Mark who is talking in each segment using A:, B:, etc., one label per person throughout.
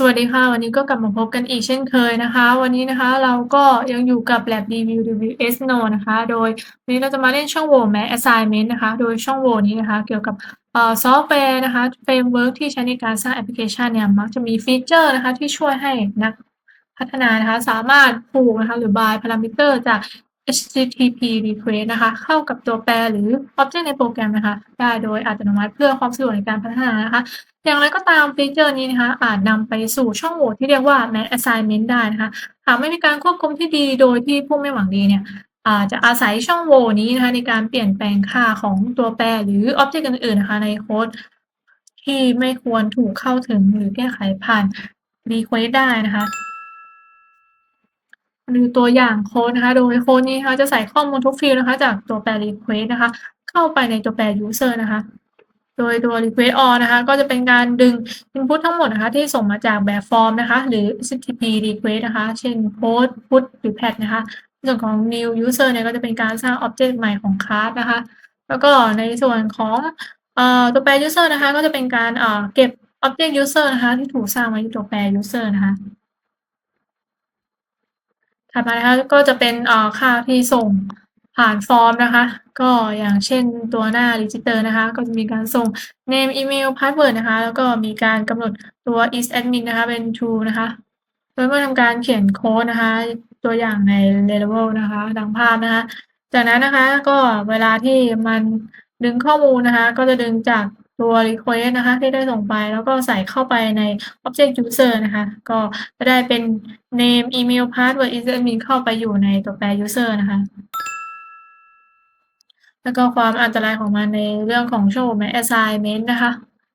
A: สวัสดีค่ะ วันนี้ก็กลับมาพบกันอีกเช่นเคยนะคะ วันนี้นะคะเราก็ยังอยู่กับ lab Review WS No นะคะ โดยวันนี้เราจะมาเล่นช่องโหว่ Math Assignment นะคะ โดยช่องโหว่นี้นะคะ เกี่ยวกับซอฟต์แวร์นะคะเฟรมเวิร์กที่ใช้ในการสร้างแอปพลิเคชันเนี่ยมักจะมีฟีเชอร์นะคะที่ช่วยให้นักพัฒนานะคะสามารถผูกนะคะหรือ bind พารามิเตอร์จาก HTTP request นะคะ เข้ากับตัวแปรหรืออ็อบเจกต์ในโปรแกรมนะคะ ได้โดยอัตโนมัติเพื่อความสะดวกในการพัฒนานะคะ อย่างไรก็ตามฟีเจอร์นี้นะคะ อาจนำไปสู่ช่องโหว่ที่เรียกว่า m a t Assignment ได้นะคะหากไม่มีการควบคุมที่ดีโดยที่ผู้ไม่หวังดีเนี่ยอาจจะอาศัยช่องโหว่นี้นะคะ ในการเปลี่ยนแปลงค่าของตัวแปรหรืออ็อบเจกต์อื่นๆนะคะ ในโค้ดที่ไม่ควรถูกเข้าถึงหรือแก้ไขผ่าน request ได้นะคะ ดูตัวอย่างโค้ดนะคะ โดยโค้ดนี้นะคะจะใส่ข้อมูลทุกฟีลด์นะคะ จากตัวแปร request นะคะ เข้าไปในตัวแปร user นะคะ โดยตัว request all นะคะ ก็จะเป็นการดึง input ทั้งหมดนะคะ ที่ส่งมาจากแบบฟอร์มนะคะ หรือ HTTP request นะคะ เช่น post put หรือ pat นะคะ ส่วนของ new user เนี่ยก็จะเป็นการสร้าง object ใหม่ของ class นะคะ แล้วก็ในส่วนของอตัวแปร user นะคะ ก็จะเป็นการเอ่อเก็บ object user นะคะ ที่ถูกสร้างไว้ในตัวแปร user นะคะ ถัดมานะคะก็จะเป็นเอ่อค่าที่ส่งผ่านฟอร์มนะคะ ก็อย่างเช่นตัวหน้า register นะคะ ก็จะมีการส่ง name email password นะคะ แล้วก็มีการกำหนดตัว is admin นะคะ เป็น true นะคะ โดยเมื่อทำการเขียนโค้ดนะคะ ตัวอย่างใน level นะคะดังภาพนะคะ จากนั้นนะคะก็เวลาที่มันดึงข้อมูลนะคะ ก็จะดึงจาก ตัว request นะคะ ที่ได้ส่งไปแล้วก็ใส่เข้าไปใน object user นะคะ ก็จะได้เป็น name email password is admin เข้าไปอยู่ในตัวแปร user นะคะ แล้วก็ความอันตรายของมันในเรื่องของช่วง Math Assignment นะคะ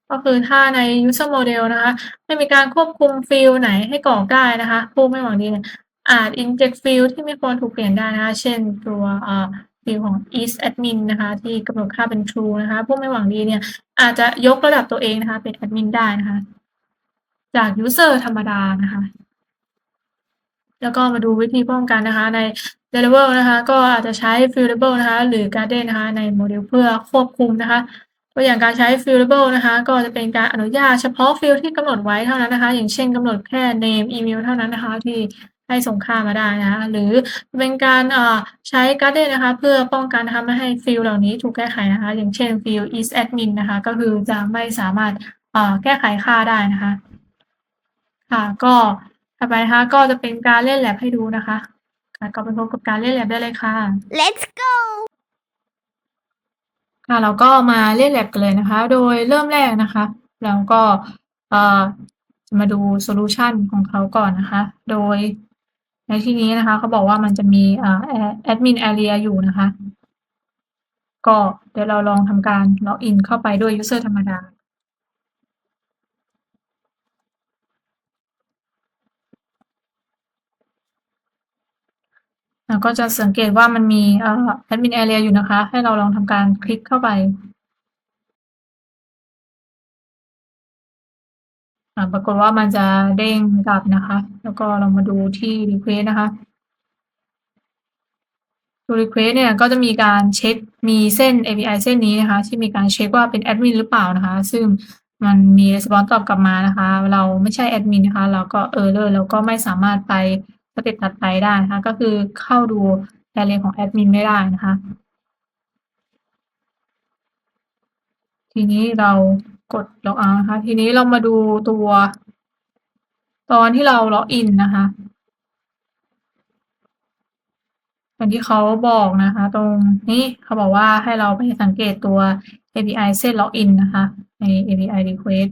A: ก็คือถ้าใน user model นะคะ ไม่มีการควบคุมฟีลไหนให้กรอกได้นะคะ ผู้ไม่หวังดีอาจ inject ฟีลด์ที่ไม่ควรถูกเปลี่ยนได้นะคะ เช่นตัว อ่าฟีของ is admin นะคะ ที่กำหนดค่าเป็น true นะคะ ผู้ไม่หวังดีเนี่ย อาจจะยกระดับตัวเองนะคะ เป็น admin ได้นะคะ จาก user ธรรมดานะคะ แล้วก็มาดูวิธีป้องกันนะคะใน Laravel นะคะ ก็อาจจะใช้ Fieldable นะคะ หรือ Garden นะคะ ในโมเดลเพื่อควบคุมนะคะตัวอย่างการใช้ Fieldable นะคะ ก็จะเป็นการอนุญาตเฉพาะฟีลที่กำหนดไว้เท่านั้นนะคะ อย่างเช่นกำหนดแค่ name อีเมลเท่านั้นนะคะ ที่ ให้ส่งค่ามาได้นะคะหรือเป็นการเอ่อใช้ Garden นะคะ เพื่อป้องกันนะคะไม่ให้ฟีลด์เหล่านี้ถูกแก้ไขนะคะ อย่างเช่นฟีลด์ is admin นะคะ ก็คือจะไม่สามารถเอ่อแก้ไขค่าได้นะคะ ค่ะก็ต่อไปนะคะก็จะเป็นการเล่น lab ให้ดูนะคะค่ะก็ไปพบกับการเล่น lab ได้เลยค่ะ
B: Let's go
A: ค่ะเราก็มาเล่น lab กันเลยนะคะ โดยเริ่มแรกนะคะเราก็เอ่อจะมาดูโซลูชันของเขาก่อนนะคะ โดย ในที่นี้นะคะเขาบอกว่ามันจะมีแอ่า admin area อยู่นะคะ ก็เดี๋ยวเราลองทำการล็อกอินเข้าไปด้วย user ธรรมดาเราก็จะสังเกตว่ามันมีเอ่อ admin area อยู่นะคะ ให้เราลองทำการคลิกเข้าไป อ่าปรากฏว่ามันจะเด้งกลับนะคะ แล้วก็เรามาดูที่ request นะคะตัว request เนี่ยก็จะมีการเช็กมีเส้น API เส้นนี้นะคะ ที่มีการเช็กว่าเป็นแอดมินหรือเปล่านะคะ ซึ่งมันมี response ตอบกลับมานะคะ เราไม่ใช่แอดมินนะคะ เราก็ error เราก็ไม่สามารถไปสเต็ปถัดไปได้นะคะ ก็คือเข้าดู array ของแอดมินไม่ได้นะคะ ทีนี้เรา กด log out นะคะ ทีนี้เรามาดูตัว ตอนที่เราล็อกอินนะคะอย่างที่เขาบอกนะคะ ตรงนี้เขาบอกว่าให้เราไปสังเกตตัว API เส้นล็อกอินนะคะใน API request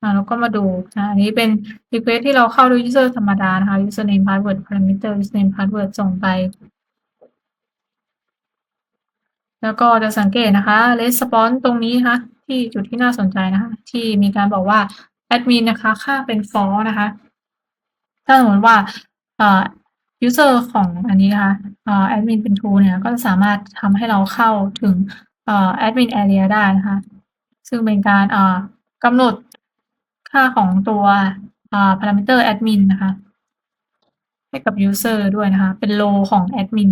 A: อ่าเราก็มาดูนะอันนี้เป็น request ที่เราเข้าด้วย user ธรรมดานะคะ username password parameter username password ส่งไป แล้วก็จะสังเกตนะคะ response ตรงนี้นะคะ ที่จุดที่น่าสนใจนะคะ ที่มีการบอกว่า admin นะคะค่าเป็น false นะคะ ถ้าสมมติว่าเอ่อ user ของอันนี้นะคะเอ่อ admin เป็น true เนี่ย ก็จะสามารถทำให้เราเข้าถึงเอ่อ admin area ได้นะคะ ซึ่งเป็นการเอ่อกำหนดค่าของตัวอ่า parameter admin นะคะให้กับ user ด้วยนะคะ เป็น role ของ admin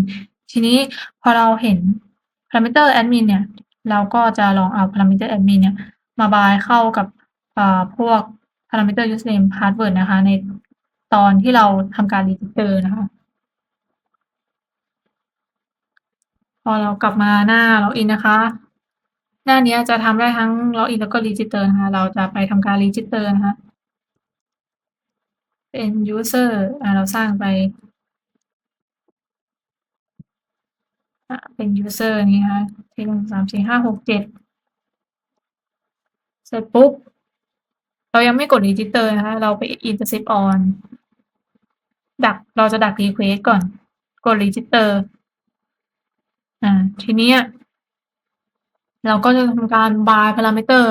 A: ทีนี้พอเราเห็น parameter admin เนี่ยเราก็จะลองเอา parameter admin เนี่ยมา bind เข้ากับอ่าพวก parameter username password นะคะ ในตอนที่เราทำการ register นะคะ พอเรากลับมาหน้า login นนะคะ หน้านี้จะทำได้ทั้ง login แล้วก็ register นะคะ เราจะไปทำการ register นะคะ เป็น user อ่าเราสร้างไป อ่า เป็น user นี้นะคะที่1 3 4 5 6 7เสร็จปุ๊บ เรายังไม่กด register นะคะ เราไป intercept on ดักเราจะดัก request ก่อน กด register อ่า ทีนี้เราก็จะทำการ bind parameter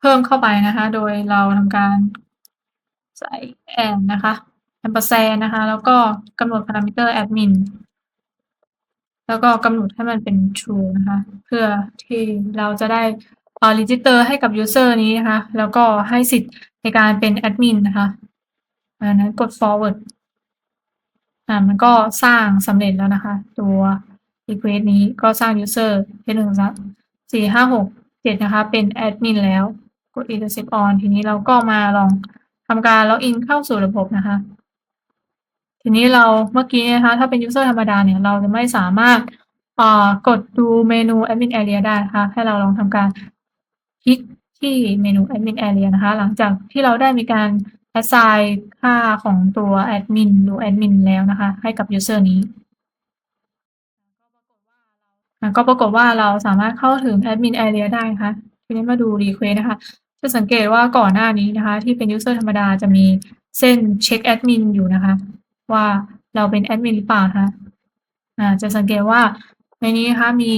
A: เพิ่มเข้าไปนะคะ โดยเราทำการใส่ and นะคะแอมเปอร์แซนนะคะ แล้วก็กำหนด parameter admin แล้วก็กำหนดให้มันเป็น true นะคะ เพื่อที่เราจะได้เอ่อ register ให้กับ user นี้นะคะ แล้วก็ให้สิทธิ์ในการเป็นแอดมินะคะดังนั้นกด forward อ่ามันก็สร้างสำเร็จแล้วนะคะ ตัว request นี้ก็สร้าง user เป็น1 3 4 5 6 7นะคะ เป็นแอดมินแล้วกด intercept on ทีนี้เราก็มาลองทำการ login เข้าสู่ระบบนะคะ ทีนี้เราเมื่อกี้นะคะ ถ้าเป็น user ธรรมดาเนี่ย เราจะไม่สามารถอ่ากดดูเมนู admin area ได้นะคะ ให้เราลองทำการคลิกที่เมนู admin area นะคะ หลังจากที่เราได้มีการ assign ค่าของตัวแอดมินหรือแอดมินแล้วนะคะ ให้กับ user นี้ก็ปรากฏว่าเราสามารถเข้าถึง admin area ได้นะคะ ทีนี้มาดู request นะคะ จะสังเกตว่าก่อนหน้านี้นะคะ ที่เป็น user ธรรมดาจะมีเส้นเช็กแอดมินอยู่นะคะ ว่าเราเป็นแอดมินหรือเปล่านะคะอาจะสังเกตว่าในนี้นะคะมี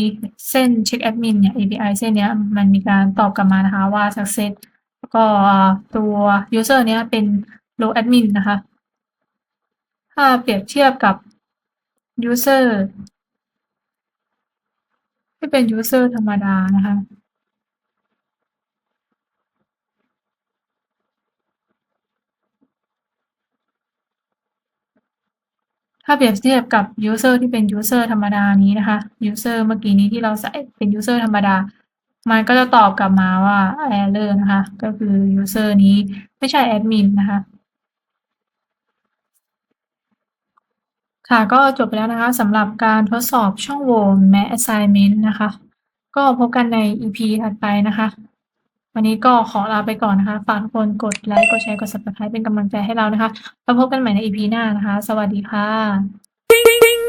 A: เส้นเช็กแอดมินเนี่ย API เส้นเนี้ยมันมีการตอบกลับมานะคะว่า success แล้วก็ตัว user เนี้ยเป็น role admin นะคะ ถ้าเปรียบเทียบกับ user ที่เป็น user ธรรมดานะคะ ถ้าเปรียบเทียบกับ user ที่เป็น user ธรรมดานี้นะคะ user เมื่อกี้นี้ที่เราใส่เป็น user ธรรมดา มันก็จะตอบกลับมาว่า error นะคะ ก็คือ user นี้ไม่ใช่แอดมินนะคะ ค่ะก็จบไปแล้วนะคะสำหรับการทดสอบช่องโหว่ Math Assignment นะคะ ก็พบกันใน EP ถัดไปนะคะ วันนี้ก็ขอลาไปก่อนนะคะ ฝากทุกคนกดไลค์ กดแชร์ กด Subscribe เป็นกำลังใจให้เรานะคะ แล้วพบกันใหม่ใน EP หน้านะคะ สวัสดีค่ะ